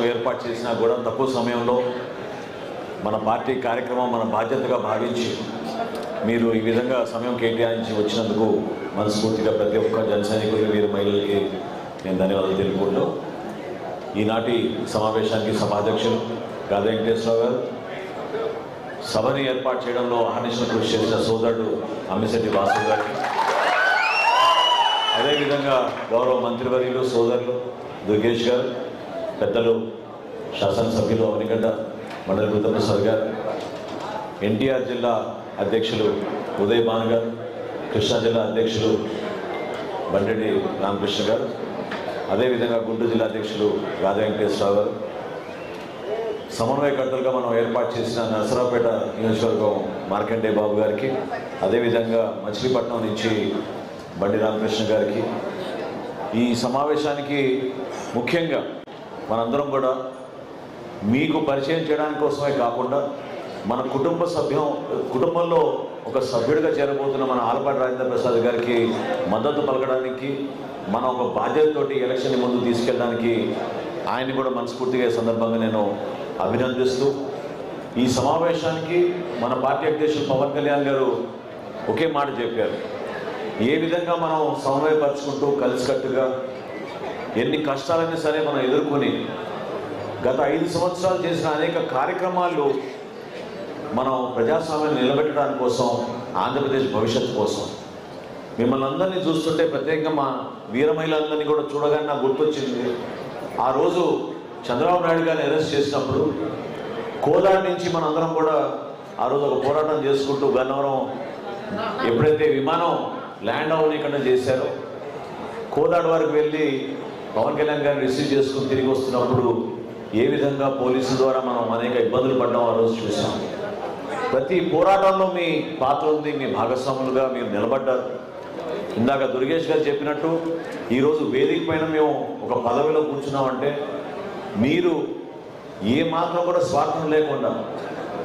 సమావేశం ఏర్పాటు చేసినా కూడా తక్కువ సమయంలో మన పార్టీ కార్యక్రమం మన బాధ్యతగా భావించి మీరు ఈ విధంగా సమయం కేటాయించి వచ్చినందుకు మనస్ఫూర్తిగా ప్రతి ఒక్క జనసైనికులు వీరు మహిళలకి నేను ధన్యవాదాలు తెలుపుకుంటూ ఈనాటి సమావేశానికి సభాధ్యక్షులు గాదా వెంకటేశ్వరరావు గారు సభని ఏర్పాటు చేయడంలో అహర్నిశలు కృషి చేసిన సోదరుడు అమ్మిశెట్టి వాసు గారికి అదేవిధంగా గౌరవ మంత్రివర్యులు సోదరులు దుర్గేష్ గారు పెద్దలు శాసనసభ్యులు అవనిగడ్డ మండలి బుద్ధప్రసాద్ గారు ఎన్టీఆర్ జిల్లా అధ్యక్షులు ఉదయ్ భాన్ గారు కృష్ణా జిల్లా అధ్యక్షులు బండెడ్డి రామకృష్ణ గారు అదేవిధంగా గుంటూరు జిల్లా అధ్యక్షులు రాధా వెంకటేశ్వరరావు గారు. సమన్వయకర్తలుగా మనం ఏర్పాటు చేసిన నరసరావుపేట నియోజకవర్గం మార్కండే బాబు గారికి అదేవిధంగా మచిలీపట్నం నుంచి బండి రామకృష్ణ గారికి. ఈ సమావేశానికి ముఖ్యంగా మనందరం కూడా మీకు పరిచయం చేయడానికి కోసమే కాకుండా మన కుటుంబ సభ్యం కుటుంబంలో ఒక సభ్యుడిగా చేరబోతున్న మన ఆలపాటి రాజేంద్ర ప్రసాద్ గారికి మద్దతు పలకడానికి మన ఒక బాధ్యతతోటి ఎలక్షన్ ముందు తీసుకెళ్ళడానికి ఆయన్ని కూడా మనస్ఫూర్తిగా సందర్భంగా నేను అభినందిస్తూ ఈ సమావేశానికి మన పార్టీ అధ్యక్షులు పవన్ కళ్యాణ్ గారు ఒకే మాట చెప్పారు. ఏ విధంగా మనం సమన్వయపరుచుకుంటూ కలిసికట్టుగా ఎన్ని కష్టాలైనా సరే మనం ఎదుర్కొని గత ఐదు సంవత్సరాలు చేసిన అనేక కార్యక్రమాలు మనం ప్రజాస్వామ్యాన్ని నిలబెట్టడానికి కోసం ఆంధ్రప్రదేశ్ భవిష్యత్తు కోసం. మిమ్మల్ని అందరినీ చూస్తుంటే ప్రత్యేకంగా మా వీరమహిళలందరినీ కూడా చూడగానే నాకు గుర్తొచ్చింది. ఆ రోజు చంద్రబాబు నాయుడు గారిని అరెస్ట్ చేసినప్పుడు కోదాడి నుంచి మనందరం కూడా ఆ రోజు ఒక పోరాటం చేసుకుంటూ గన్నవరం ఎప్పుడైతే విమానం ల్యాండ్ అవ్వనీయకుండా చేశారో కోదాడు వరకు వెళ్ళి పవన్ కళ్యాణ్ గారిని రిసీవ్ చేసుకుని తిరిగి వస్తున్నప్పుడు ఏ విధంగా పోలీసుల ద్వారా మనం అనేక ఇబ్బందులు పడ్డాం ఆ రోజు చూసాం. ప్రతి పోరాటంలో మీ పాత్ర ఉంది మీ భాగస్వాములుగా మీరు నిలబడ్డారు. ఇందాక దుర్గేష్ గారు చెప్పినట్టు ఈరోజు వేదిక పైన మేము ఒక పదవిలో కూర్చున్నామంటే మీరు ఏ మాత్రం కూడా స్వార్థం లేకుండా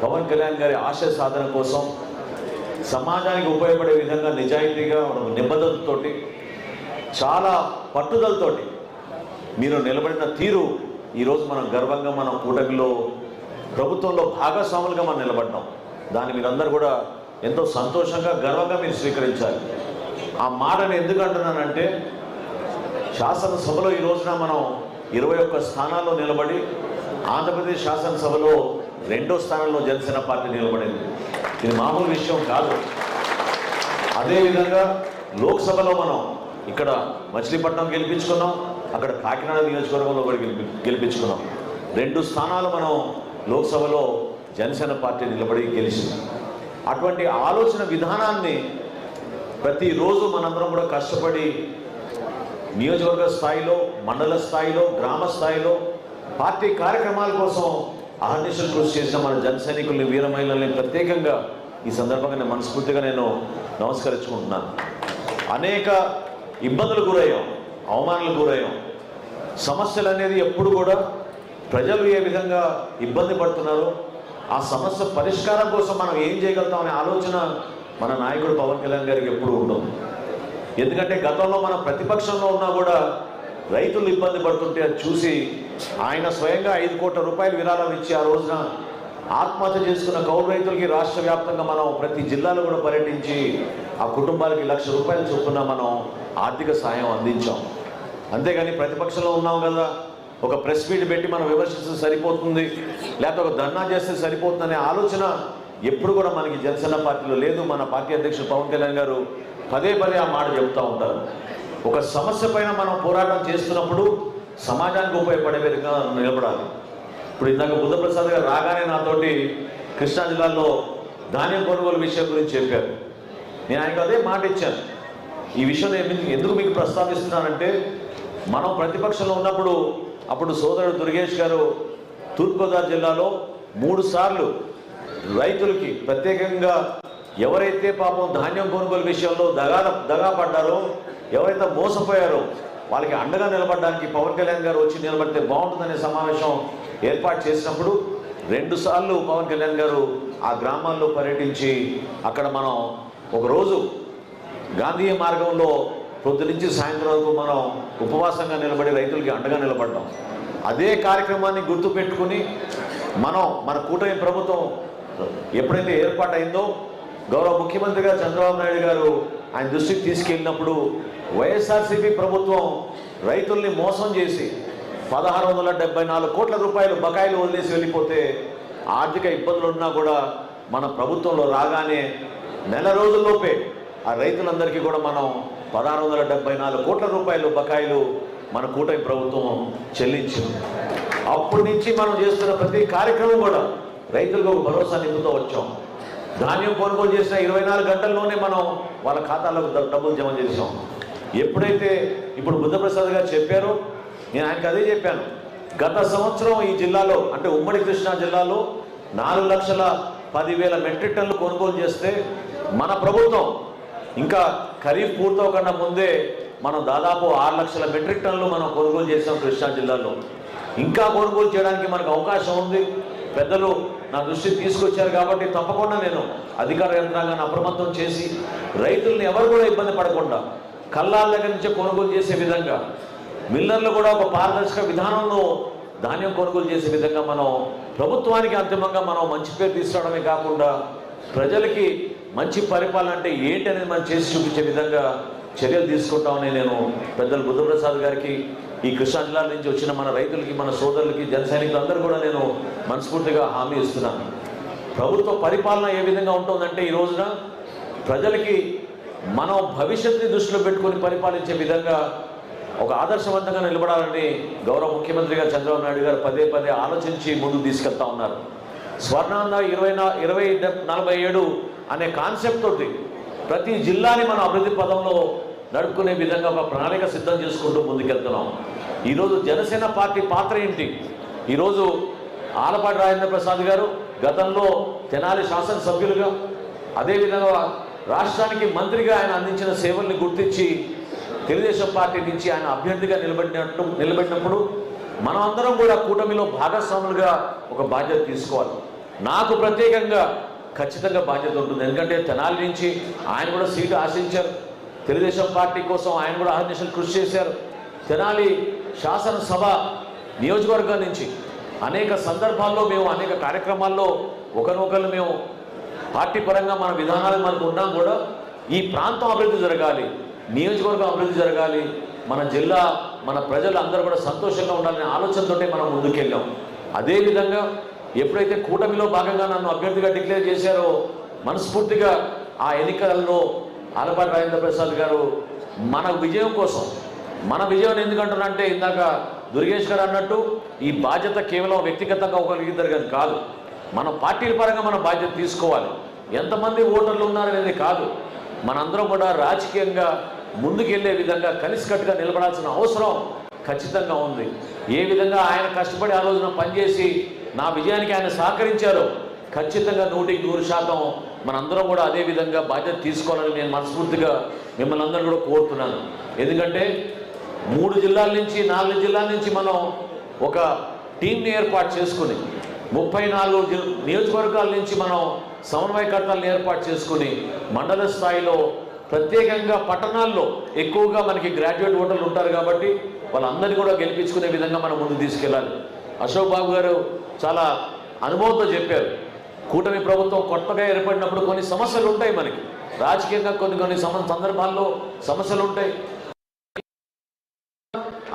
పవన్ కళ్యాణ్ గారి ఆశయ సాధన కోసం సమాజానికి ఉపయోగపడే విధంగా నిజాయితీగా మనం నిబద్ధతతోటి చాలా పట్టుదలతోటి మీరు నిలబడిన తీరు ఈరోజు మనం గర్వంగా మనం కూటమిలో ప్రభుత్వంలో భాగస్వాములుగా మనం నిలబడ్డాం. దాన్ని మీరందరూ కూడా ఎంతో సంతోషంగా గర్వంగా మీరు స్వీకరించాలి. ఆ మాటను ఎందుకు అంటున్నానంటే శాసనసభలో ఈ రోజున మనం ఇరవై ఒక్క స్థానాల్లో నిలబడి ఆంధ్రప్రదేశ్ శాసనసభలో రెండో స్థానంలో జనసేన పార్టీ నిలబడింది. ఇది మామూలు విషయం కాదు. అదేవిధంగా లోక్సభలో మనం ఇక్కడ మచిలీపట్నం గెలిపించుకున్నాం. అక్కడ కాకినాడ నియోజకవర్గంలో కూడా గెలిపి గెలిపించుకున్నాం. రెండు స్థానాలు మనం లోక్సభలో జనసేన పార్టీ నిలబడి గెలిచింది. అటువంటి ఆలోచన విధానాన్ని ప్రతిరోజు మనందరం కూడా కష్టపడి నియోజకవర్గ స్థాయిలో మండల స్థాయిలో గ్రామ స్థాయిలో పార్టీ కార్యక్రమాల కోసం అహర్నిశలు కృషి చేసిన మన జన సైనికుల్ని వీర మహిళల్ని ప్రత్యేకంగా ఈ సందర్భంగా నేను మనస్ఫూర్తిగా నేను నమస్కరించుకుంటున్నాను. అనేక ఇబ్బందులు గురయ్యాం. అవమానాలకు గురయ్యాం. సమస్యలు అనేది ఎప్పుడు కూడా ప్రజలు ఏ విధంగా ఇబ్బంది పడుతున్నారో ఆ సమస్య పరిష్కారం కోసం మనం ఏం చేయగలుగుతాం అనే ఆలోచన మన నాయకుడు పవన్ కళ్యాణ్ గారికి ఎప్పుడు ఉంటుంది ఎందుకంటే గతంలో మన ప్రతిపక్షంలో ఉన్నా కూడా రైతులు ఇబ్బంది పడుతుంటే అని చూసి ఆయన స్వయంగా ఐదు కోట్ల రూపాయలు విరాళం ఇచ్చి ఆ రోజున ఆత్మహత్య చేసుకున్న కౌలు రైతులకి రాష్ట్ర వ్యాప్తంగా మనం ప్రతి జిల్లాలో కూడా పర్యటించి ఆ కుటుంబాలకి లక్ష రూపాయల చొప్పున మనం ఆర్థిక సహాయం అందించాం. అంతేగాని ప్రతిపక్షంలో ఉన్నాం కదా. ఒక ప్రెస్ మీట్ పెట్టి మనం విమర్శిస్తే సరిపోతుంది. లేకపోతే ఒక ధర్నా చేస్తే సరిపోతుందనే ఆలోచన ఎప్పుడు కూడా మనకి జనసేన పార్టీలో లేదు. మన పార్టీ అధ్యక్షుడు పవన్ కళ్యాణ్ గారు పదే పదే ఆ మాట చెబుతూ ఉంటారు. ఒక సమస్య పైన మనం పోరాటం చేస్తున్నప్పుడు సమాజానికి ఉపయోగపడే విధంగా నిలబడాలి. ఇప్పుడు ఇందాక బుద్ధప్రసాద్ గారు రాగానే నాతోటి కృష్ణా జిల్లాలో ధాన్యం కొనుగోలు విషయం గురించి చెప్పారు. నేను ఆయనకు అదే మాట ఇచ్చాను. ఈ విషయం నేను ఎందుకు- ఎందుకు మీకు ప్రస్తావిస్తున్నానంటే మనం ప్రతిపక్షంలో ఉన్నప్పుడు అప్పుడు సోదరుడు దుర్గేష్ గారు తూర్పుగోదావరి జిల్లాలో మూడు సార్లు రైతులకి ప్రత్యేకంగా ఎవరైతే పాపం ధాన్యం కొనుగోలు విషయంలో దగా దగా పడ్డారో ఎవరైతే మోసపోయారో వాళ్ళకి అండగా నిలబడడానికి పవన్ కళ్యాణ్ గారు వచ్చి నిలబడితే బాగుంటుందనే సమావేశం ఏర్పాటు చేసినప్పుడు రెండుసార్లు పవన్ కళ్యాణ్ గారు ఆ గ్రామాల్లో పర్యటించి అక్కడ మనం ఒకరోజు గాంధీ మార్గంలో పొద్దు నుంచి సాయంత్రం వరకు మనం ఉపవాసంగా నిలబడి రైతులకి అండగా నిలబడ్డాం. అదే కార్యక్రమాన్ని గుర్తుపెట్టుకుని మనం మన కూటమి ప్రభుత్వం ఎప్పుడైతే ఏర్పాటైందో గౌరవ ముఖ్యమంత్రిగా చంద్రబాబు నాయుడు గారు ఆయన దృష్టికి తీసుకెళ్ళినప్పుడు వైఎస్ఆర్సీపీ ప్రభుత్వం రైతుల్ని మోసం చేసి పదహారు వందల డెబ్బై నాలుగు కోట్ల రూపాయలు బకాయిలు వదిలేసి వెళ్ళిపోతే ఆర్థిక ఇబ్బందులు ఉన్నా కూడా మన ప్రభుత్వంలో రాగానే నెల రోజుల్లోపే ఆ రైతులందరికీ కూడా మనం పదహారు వందల డెబ్బై నాలుగు కోట్ల రూపాయలు బకాయిలు మన కూటమి ప్రభుత్వం చెల్లించింది. అప్పటి నుంచి మనం చేస్తున్న ప్రతి కార్యక్రమం కూడా రైతులకు ఒక భరోసా నింపుతూ వచ్చాం. ధాన్యం కొనుగోలు చేసిన ఇరవై నాలుగు గంటల్లోనే మనం వాళ్ళ ఖాతాలకు డబ్బులు జమ చేసాం ఎప్పుడైతే ఇప్పుడు బుద్ధప్రసాద్ గారు చెప్పారో నేను ఆయనకు అదే చెప్పాను. గత సంవత్సరం ఈ జిల్లాలో అంటే ఉమ్మడి కృష్ణా జిల్లాలో నాలుగు లక్షల పదివేల మెట్రిక్ టన్నులు కొనుగోలు చేస్తే మన ప్రభుత్వం ఇంకా ఖరీఫ్ పూర్తవకుండా ముందే మనం దాదాపు ఆరు లక్షల మెట్రిక్ టన్నులు మనం కొనుగోలు చేసాం కృష్ణా జిల్లాలో. ఇంకా కొనుగోలు చేయడానికి మనకు అవకాశం ఉంది. పెద్దలు నా దృష్టి తీసుకొచ్చారు కాబట్టి తప్పకుండా నేను అధికార యంత్రాంగాన్ని అప్రమత్తం చేసి రైతుల్ని ఎవరు కూడా ఇబ్బంది పడకుండా కళ్ళాల దగ్గర నుంచే కొనుగోలు చేసే విధంగా మిల్లర్లు కూడా ఒక పారదర్శక విధానంలో ధాన్యం కొనుగోలు చేసే విధంగా మనం ప్రభుత్వానికి అంతిమంగా మనం మంచి పేరు తీసుకురావడమే కాకుండా ప్రజలకి మంచి పరిపాలన అంటే ఏంటి అనేది మనం చేసి చూపించే విధంగా చర్యలు తీసుకుంటామని నేను పెద్దలు బుద్ధప్రసాద్ గారికి ఈ కృష్ణా జిల్లా నుంచి వచ్చిన మన రైతులకి మన సోదరులకి జన సైనికులందరూ కూడా నేను మనస్ఫూర్తిగా హామీ ఇస్తున్నాను. ప్రభుత్వ పరిపాలన ఏ విధంగా ఉంటుందంటే ఈ రోజున ప్రజలకి మనం భవిష్యత్తుని దృష్టిలో పెట్టుకొని పరిపాలించే విధంగా ఒక ఆదర్శవంతంగా నిలబడాలని గౌరవ ముఖ్యమంత్రిగా చంద్రబాబు నాయుడు గారు పదే పదే ఆలోచించి ముందుకు తీసుకెళ్తా ఉన్నారు. స్వర్ణాంధ్ర ఇరవై ఇరవై నలభై ఏడు అనే కాన్సెప్ట్ తోటి ప్రతి జిల్లాని మనం అభివృద్ధి పదంలో నడుపుకునే విధంగా ఒక ప్రణాళిక సిద్ధం చేసుకుంటూ ముందుకెళ్తున్నాం. ఈరోజు జనసేన పార్టీ పాత్ర ఏంటి? ఈరోజు ఆలపాటి రాజేంద్ర ప్రసాద్ గారు గతంలో తెనాలి శాసనసభ్యులుగా అదేవిధంగా రాష్ట్రానికి మంత్రిగా ఆయన అందించిన సేవల్ని గుర్తించి తెలుగుదేశం పార్టీ నుంచి ఆయన అభ్యర్థిగా నిలబడినట్టు నిలబడినప్పుడు మనం అందరం కూడా కూటమిలో భాగస్వాములుగా ఒక బాధ్యత తీసుకోవాలి. నాకు ప్రత్యేకంగా ఖచ్చితంగా బాధ్యత ఉంటుంది. ఎందుకంటే తెనాలి నుంచి ఆయన కూడా సీటు ఆశించారు. తెలుగుదేశం పార్టీ కోసం ఆయన కూడా అహర్నిశలు కృషి చేశారు. తెనాలి శాసనసభ నియోజకవర్గం నుంచి అనేక సందర్భాల్లో మేము అనేక కార్యక్రమాల్లో ఒకరినొకరు మేము పార్టీ పరంగా మన విధానాలు మనకు ఉన్నాం కూడా ఈ ప్రాంతం అభివృద్ధి జరగాలి. నియోజకవర్గం అభివృద్ధి జరగాలి. మన జిల్లా మన ప్రజలు అందరూ కూడా సంతోషంగా ఉండాలనే ఆలోచనతోటే మనం ముందుకెళ్ళాం. అదేవిధంగా ఎప్పుడైతే కూటమిలో భాగంగా నన్ను అభ్యర్థిగా డిక్లేర్ చేశారో మనస్ఫూర్తిగా ఆ ఎన్నికలలో ఆలపాటి రాజేంద్ర ప్రసాద్ గారు మన విజయం కోసం మన విజయం ఎందుకంటున్నంటే ఇందాక దుర్గేష్ గారు అన్నట్టు ఈ బాధ్యత కేవలం వ్యక్తిగతంగా ఒకరిద్దరు కానీ కాదు. మన పార్టీల పరంగా మన బాధ్యత తీసుకోవాలి. ఎంతమంది ఓటర్లు ఉన్నారనేది కాదు. మనందరం కూడా రాజకీయంగా ముందుకెళ్ళే విధంగా కలిసికట్టుగా నిలబడాల్సిన అవసరం ఖచ్చితంగా ఉంది. ఏ విధంగా ఆయన కష్టపడి ఆ రోజున పనిచేసి నా విజయానికి ఆయన సహకరించారో ఖచ్చితంగా నూటికి నూరు శాతం మనందరం కూడా అదే విధంగా బాధ్యత తీసుకోవాలని నేను మనస్ఫూర్తిగా మిమ్మల్ని అందరూ కూడా కోరుతున్నాను. ఎందుకంటే మూడు జిల్లాల నుంచి నాలుగు జిల్లాల నుంచి మనం ఒక టీంని ఏర్పాటు చేసుకుని ముప్పై నాలుగు నియోజకవర్గాల నుంచి మనం సమన్వయకర్తలను ఏర్పాటు చేసుకుని మండల స్థాయిలో ప్రత్యేకంగా పట్టణాల్లో ఎక్కువగా మనకి గ్రాడ్యుయేట్ ఓటర్లు ఉంటారు కాబట్టి వాళ్ళందరినీ కూడా గెలిపించుకునే విధంగా మనం ముందుకు తీసుకెళ్ళాలి. అశోక్ బాబు గారు చాలా అనుభవంతో చెప్పారు. కూటమి ప్రభుత్వం కొత్తగా ఏర్పడినప్పుడు కొన్ని సమస్యలు ఉంటాయి మనకి. రాజకీయంగా కొన్ని కొన్ని సమ సందర్భాల్లో సమస్యలు ఉంటాయి.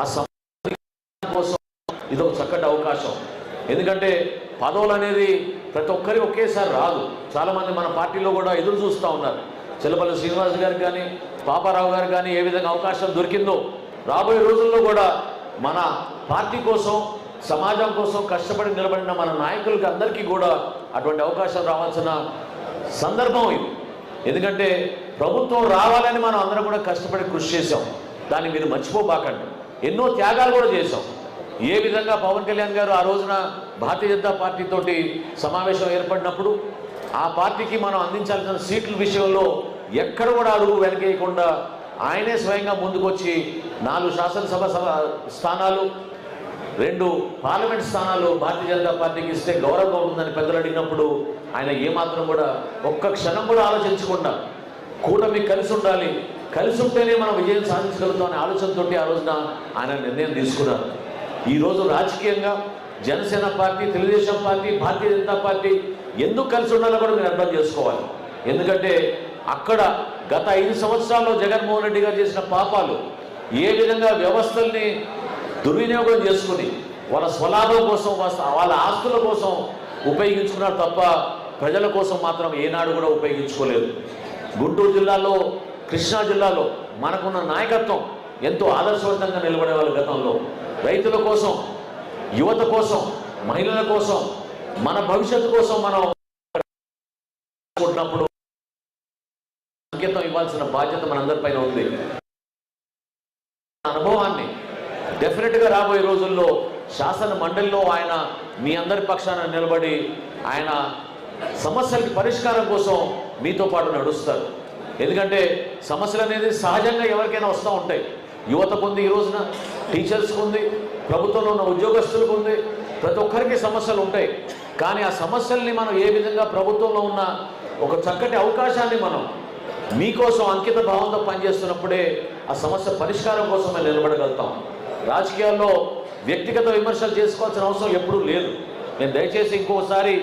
ఆ సమస్య కోసం ఇది ఒక చక్కటి అవకాశం. ఎందుకంటే పదవులు అనేది ప్రతి ఒక్కరి ఒకేసారి రాదు. చాలామంది మన పార్టీలో కూడా ఎదురు చూస్తూ ఉన్నారు. చిలపల్లి శ్రీనివాస్ గారికి కానీ పాపారావు గారు కానీ ఏ విధంగా అవకాశం దొరికిందో రాబోయే రోజుల్లో కూడా మన పార్టీ కోసం సమాజం కోసం కష్టపడి నిలబడిన మన నాయకులకి అందరికీ కూడా అటువంటి అవకాశం రావాల్సిన సందర్భం ఇది. ఎందుకంటే ప్రభుత్వం రావాలని మనం అందరం కూడా కష్టపడి కృషి చేసాం దాన్ని మీరు మర్చిపోబాకండి. ఎన్నో త్యాగాలు కూడా చేశాం. ఏ విధంగా పవన్ కళ్యాణ్ గారు ఆ రోజున భారతీయ జనతా పార్టీతోటి సమావేశం ఏర్పడినప్పుడు ఆ పార్టీకి మనం అందించాల్సిన సీట్ల విషయంలో ఎక్కడ కూడా అడుగు వెనకేయకుండా ఆయనే స్వయంగా ముందుకొచ్చి నాలుగు శాసనసభ సభ- స్థానాలు రెండు పార్లమెంట్ స్థానాలు భారతీయ జనతా పార్టీకి ఇస్తే గౌరవం ఉందని పెద్దలు అడిగినప్పుడు ఆయన ఏమాత్రం కూడా ఒక్క క్షణం కూడా ఆలోచించకుండా కూటమి కలిసి ఉండాలి కలిసి ఉంటేనే మనం విజయం సాధించగలుగుతాం అనే ఆలోచనతోటి ఆ రోజున ఆయన నిర్ణయం తీసుకున్నారు. ఈరోజు రాజకీయంగా Janasena party Telugu Desam party Bharatiya Janata party ఎందుకు కలిసి ఉండాలో కూడా మీరు అర్థం చేసుకోవాలి. ఎందుకంటే అక్కడ గత ఐదు సంవత్సరాల్లో జగన్మోహన్ రెడ్డి గారు చేసిన పాపాలు ఏ విధంగా వ్యవస్థల్ని దుర్వినియోగం చేసుకుని వాళ్ళ స్వలాభం కోసం వాళ్ళ- వాళ్ళ ఆస్తుల కోసం ఉపయోగించుకున్నారు తప్ప ప్రజల కోసం మాత్రం ఏనాడు కూడా ఉపయోగించుకోలేదు. గుంటూరు జిల్లాలో కృష్ణా జిల్లాలో మనకున్న నాయకత్వం ఎంతో ఆదర్శవంతంగా నిలబడే వాళ్ళ గతంలో. రైతుల కోసం యువత కోసం మహిళల కోసం మన భవిష్యత్తు కోసం మనం అనుకుంటున్నప్పుడు సంకేతం ఇవ్వాల్సిన బాధ్యత మనందరిపైన ఉంది. అనుభవాన్ని డెఫినెట్గా రాబోయే రోజుల్లో శాసన మండలిలో ఆయన మీ అందరి పక్షాన నిలబడి ఆయన సమస్యలకి పరిష్కారం కోసం మీతో పాటు నడుస్తారు. ఎందుకంటే సమస్యలు అనేది సహజంగా ఎవరికైనా వస్తూ ఉంటాయి. యువతకు ఉంది ఈ రోజున టీచర్స్కు ఉంది ప్రభుత్వంలో ఉన్న ఉద్యోగస్తులకు ఉంది ప్రతి ఒక్కరికి సమస్యలు ఉంటాయి. కానీ ఆ సమస్యల్ని మనం ఏ విధంగా ప్రభుత్వంలో ఉన్న ఒక చక్కటి అవకాశాన్ని మనం మీకోసం అంకిత భావంతో పనిచేస్తున్నప్పుడే ఆ సమస్య పరిష్కారం కోసమే నిలబడగలుగుతాం. రాజకీయాల్లో వ్యక్తిగత విమర్శలు చేసుకోవాల్సిన అవసరం ఎప్పుడూ లేదు. నేను దయచేసి ఇంకోసారి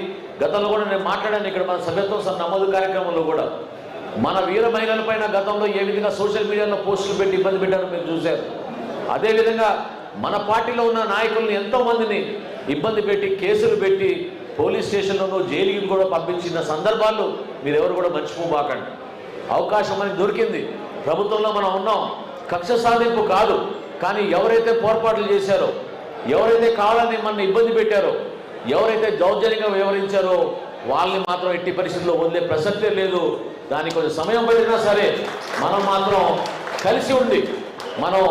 గతంలో కూడా నేను మాట్లాడాను ఇక్కడ మన సభ్యత్వం నమోదు కార్యక్రమంలో కూడా. మన వీర మహిళల పైన గతంలో ఏ విధంగా సోషల్ మీడియాలో పోస్టులు పెట్టి ఇబ్బంది పెట్టారో మీరు చూశారు. అదేవిధంగా మన పార్టీలో ఉన్న నాయకుల్ని ఎంతోమందిని ఇబ్బంది పెట్టి కేసులు పెట్టి పోలీస్ స్టేషన్లోనూ జైలుకి కూడా పంపించిన సందర్భాలు మీరెవరు కూడా మర్చిపోబాకండి. అవకాశం మనకి దొరికింది. ప్రభుత్వంలో మనం ఉన్నాం. కక్ష సాధింపు కాదు. కానీ ఎవరైతే పోర్పాట్లు చేశారో ఎవరైతే కావాలని మన ఇబ్బంది పెట్టారో ఎవరైతే దౌర్జన్యంగా వ్యవహరించారో వాళ్ళని మాత్రం ఎట్టి పరిస్థితుల్లో వదిలే ప్రసక్తే లేదు. దానికి కొంచెం సమయం పడినా సరే మనం మాత్రం కలిసి ఉండి మనం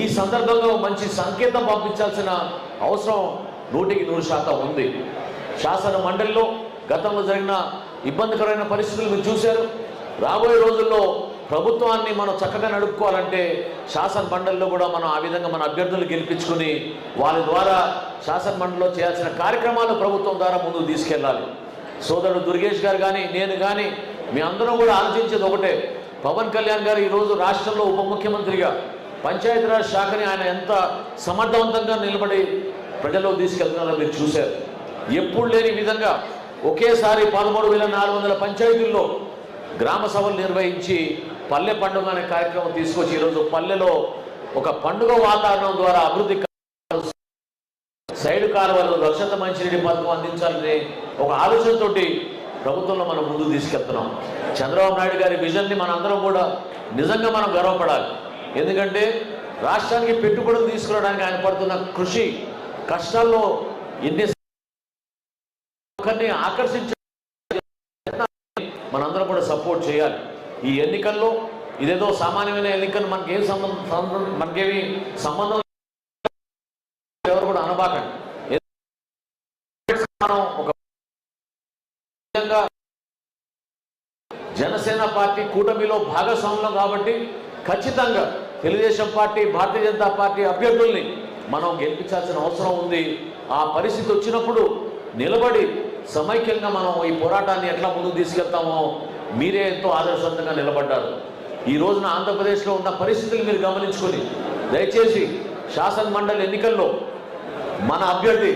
ఈ సందర్భంగా మంచి సంకేతం పంపించాల్సిన అవసరం నూటికి నూరు శాతం ఉంది. శాసన మండలిలో గతంలో జరిగిన ఇబ్బందికరమైన పరిస్థితులు మీరు చూశారు. రాబోయే రోజుల్లో ప్రభుత్వాన్ని మనం చక్కగా నడుపుకోవాలంటే శాసన మండలిలో కూడా మనం ఆ విధంగా మన అభ్యర్థులు గెలిపించుకుని వాళ్ళ ద్వారా శాసన మండలిలో చేయాల్సిన కార్యక్రమాలు ప్రభుత్వం ద్వారా ముందుకు తీసుకెళ్ళాలి. సోదరుడు దుర్గేష్ గారు కానీ నేను కానీ మీ అందరం కూడా ఆలోచించేది ఒకటే. పవన్ కళ్యాణ్ గారు ఈరోజు రాష్ట్రంలో ఉప ముఖ్యమంత్రిగా పంచాయతీరాజ్ శాఖని ఆయన ఎంత సమర్థవంతంగా నిలబడి ప్రజల్లో తీసుకెళ్తున్నారో మీరు చూశారు. ఎప్పుడు లేని విధంగా ఒకేసారి పదమూడు వేల నాలుగు వందల పంచాయతీల్లో గ్రామ సభలు నిర్వహించి పల్లె పండుగ అనే కార్యక్రమం తీసుకొచ్చి ఈరోజు పల్లెలో ఒక పండుగ వాతావరణం ద్వారా అభివృద్ధి సైడ్ కాలువలు రక్షత మంచినీటి పథకం అందించాలని ఒక ఆలోచనతోటి ప్రభుత్వంలో మనం ముందుకు తీసుకెళ్తున్నాం. చంద్రబాబు నాయుడు గారి విజన్ని మనం అందరం కూడా నిజంగా మనం గర్వపడాలి. ఎందుకంటే రాష్ట్రానికి పెట్టుబడులు తీసుకురావడానికి ఆయన పడుతున్న కృషి కష్టాల్లో ఎన్ని ఒకరిని ఆకర్షించే మనందరం కూడా సపోర్ట్ చేయాలి. ఈ ఎన్నికల్లో ఇదేదో సామాన్యమైన ఎన్నికలు మనకేం సంబంధం సంబంధం మనకేమి సంబంధం ఎవరు కూడా అనబాకండి. మనం ఒక జనసేన పార్టీ కూటమిలో భాగస్వామ్యం కాబట్టి ఖచ్చితంగా తెలుగుదేశం పార్టీ భారతీయ జనతా పార్టీ అభ్యర్థుల్ని మనం గెలిపించాల్సిన అవసరం ఉంది. ఆ పరిస్థితి వచ్చినప్పుడు నిలబడి సమైక్యంగా మనం ఈ పోరాటాన్ని ఎట్లా ముందుకు తీసుకెళ్తామో మీరే ఎంతో ఆదర్శవంతంగా నిలబడ్డారు. ఈ రోజున ఆంధ్రప్రదేశ్లో ఉన్న పరిస్థితులు మీరు గమనించుకొని దయచేసి శాసన మండలి ఎన్నికల్లో మన అభ్యర్థి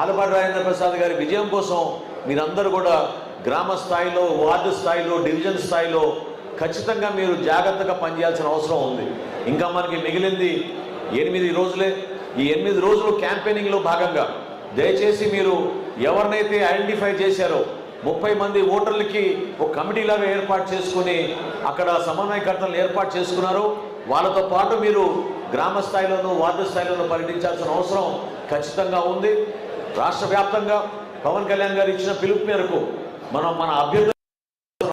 ఆలపాటి రాజేంద్ర ప్రసాద్ గారి విజయం కోసం మీరందరూ కూడా గ్రామ స్థాయిలో వార్డు స్థాయిలో డివిజన్ స్థాయిలో ఖచ్చితంగా మీరు జాగ్రత్తగా పనిచేయాల్సిన అవసరం ఉంది. ఇంకా మనకి మిగిలింది ఎనిమిది రోజులే. ఈ ఎనిమిది రోజులు క్యాంపెయినింగ్లో భాగంగా దయచేసి మీరు ఎవరినైతే ఐడెంటిఫై చేశారో ముప్పై మంది ఓటర్లకి ఒక కమిటీ లాగా ఏర్పాటు చేసుకుని అక్కడ సమన్వయకర్తలను ఏర్పాటు చేసుకున్నారు వాళ్ళతో పాటు మీరు గ్రామ స్థాయిలోనూ వార్డు స్థాయిలోనూ పర్యటించాల్సిన అవసరం ఖచ్చితంగా ఉంది రాష్ట్ర వ్యాప్తంగా పవన్ కళ్యాణ్ గారు ఇచ్చిన పిలుపు మేరకు మనం మన అభ్యర్థులు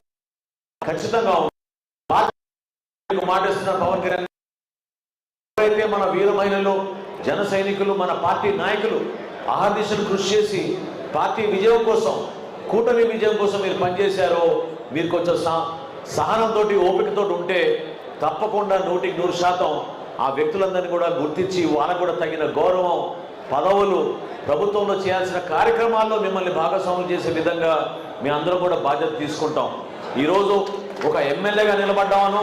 ఖచ్చితంగా ఉంది. మాటిస్తున్న పవన్ కళ్యాణ్ ఎవరైతే మన వీర మహిళలు జన సైనికులు మన పార్టీ నాయకులు ఆహర్నిశలు కృషి చేసి పార్టీ విజయం కోసం కూటమి విజయం కోసం మీరు పనిచేశారో మీరు కొంచెం సహ- సహనంతో ఓపికతో ఉంటే తప్పకుండా నూటికి నూరు శాతం ఆ వ్యక్తులందరినీ కూడా గుర్తించి వాళ్ళకు కూడా తగిన గౌరవం పదవులు ప్రభుత్వంలో చేయాల్సిన కార్యక్రమాల్లో మిమ్మల్ని భాగస్వాములు చేసే విధంగా మీ అందరం కూడా బాధ్యత తీసుకుంటాం. ఈరోజు ఒక ఎమ్మెల్యేగా నిలబడ్డామను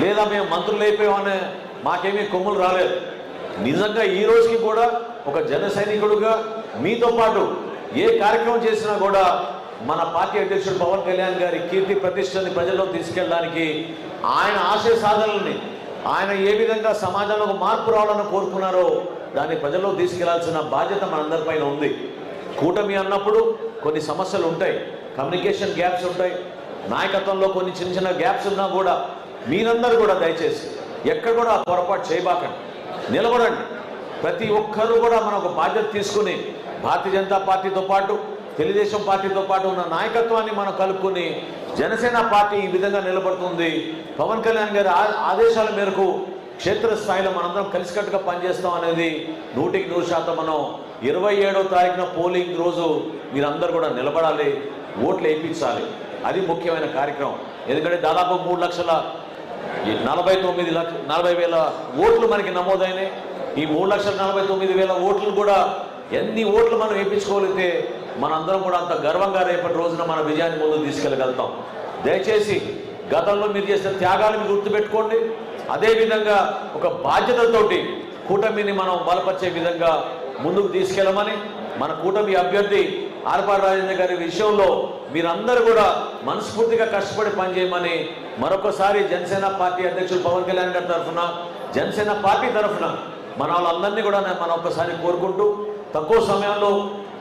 లేదా మేము మంత్రులు అయిపోయామనే మాకేమీ కొమ్ములు రాలేదు. నిజంగా ఈ రోజుకి కూడా ఒక జన సైనికుడుగా మీతో పాటు ఏ కార్యక్రమం చేసినా కూడా మన పార్టీ అధ్యక్షుడు పవన్ కళ్యాణ్ గారి కీర్తి ప్రతిష్టని ప్రజల్లో తీసుకెళ్ళడానికి ఆయన ఆశయ సాధనల్ని ఆయన ఏ విధంగా సమాజంలో మార్పు రావాలని కోరుకున్నారో దాన్ని ప్రజల్లో తీసుకెళ్ళాల్సిన బాధ్యత మనందరిపైన ఉంది. కూటమి అన్నప్పుడు కొన్ని సమస్యలు ఉంటాయి కమ్యూనికేషన్ గ్యాప్స్ ఉంటాయి నాయకత్వంలో కొన్ని చిన్న చిన్న గ్యాప్స్ ఉన్నా కూడా మీరందరూ కూడా దయచేసి ఎక్కడ కూడా ఆ పొరపాటు చేయబాకండి. నిలబడండి. ప్రతి ఒక్కరూ కూడా మనం ఒక బాధ్యత తీసుకుని భారతీయ జనతా పార్టీతో పాటు తెలుగుదేశం పార్టీతో పాటు ఉన్న నాయకత్వాన్ని మనం కలుపుకొని జనసేన పార్టీ ఈ విధంగా నిలబడుతుంది. పవన్ కళ్యాణ్ గారి ఆదేశాల మేరకు క్షేత్రస్థాయిలో మనందరం కలిసికట్టుగా పనిచేస్తాం అనేది నూటికి నూరు శాతం మనం ఇరవై ఏడో తారీఖున పోలింగ్ రోజు మీరందరూ కూడా నిలబడాలి ఓట్లు వేయించాలి. అది ముఖ్యమైన కార్యక్రమం. ఎందుకంటే దాదాపు మూడు లక్షల నలభై తొమ్మిది లక్ష నలభై వేల ఓట్లు మనకి నమోదైనాయి. ఈ మూడు లక్షల నలభై తొమ్మిది వేల ఓట్లు కూడా ఎన్ని ఓట్లు మనం వేయించుకోగలిగితే మనందరం కూడా అంత గర్వంగా రేపటి రోజున మన విజయాన్ని ముందుకు తీసుకెళ్ళగలుగుతాం. దయచేసి గతంలో మీరు చేసిన త్యాగాలను గుర్తుపెట్టుకోండి. అదేవిధంగా ఒక బాధ్యతతోటి కూటమిని మనం బలపరిచే విధంగా ముందుకు తీసుకెళ్ళమని మన కూటమి అభ్యర్థి ఆర్పాడు రాజేంద్ర గారి విషయంలో మీరందరూ కూడా మనస్ఫూర్తిగా కష్టపడి పనిచేయమని మరొకసారి జనసేన పార్టీ అధ్యక్షుడు పవన్ కళ్యాణ్ గారి తరఫున జనసేన పార్టీ తరఫున మన వాళ్ళందరినీ కూడా నేను మనం ఒక్కసారి కోరుకుంటూ తక్కువ సమయంలో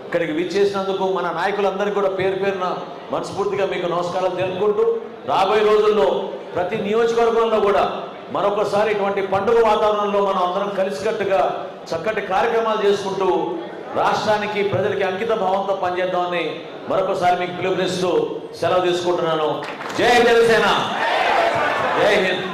ఇక్కడికి విచ్చేసినందుకు మన నాయకులందరికీ కూడా పేరు పేరున మనస్ఫూర్తిగా మీకు నమస్కారాలు తెలుపుకుంటూ రాబోయే రోజుల్లో ప్రతి నియోజకవర్గంలో కూడా మరొకసారి ఇటువంటి పండుగ వాతావరణంలో మనం అందరం కలిసికట్టుగా చక్కటి కార్యక్రమాలు చేసుకుంటూ రాష్ట్రానికి ప్రజలకి అంకిత భావంతో పనిచేద్దామని మరొకసారి మీకు పిలుపునిస్తూ సెలవు తీసుకుంటున్నాను. జై జనసేన. జై హింద్.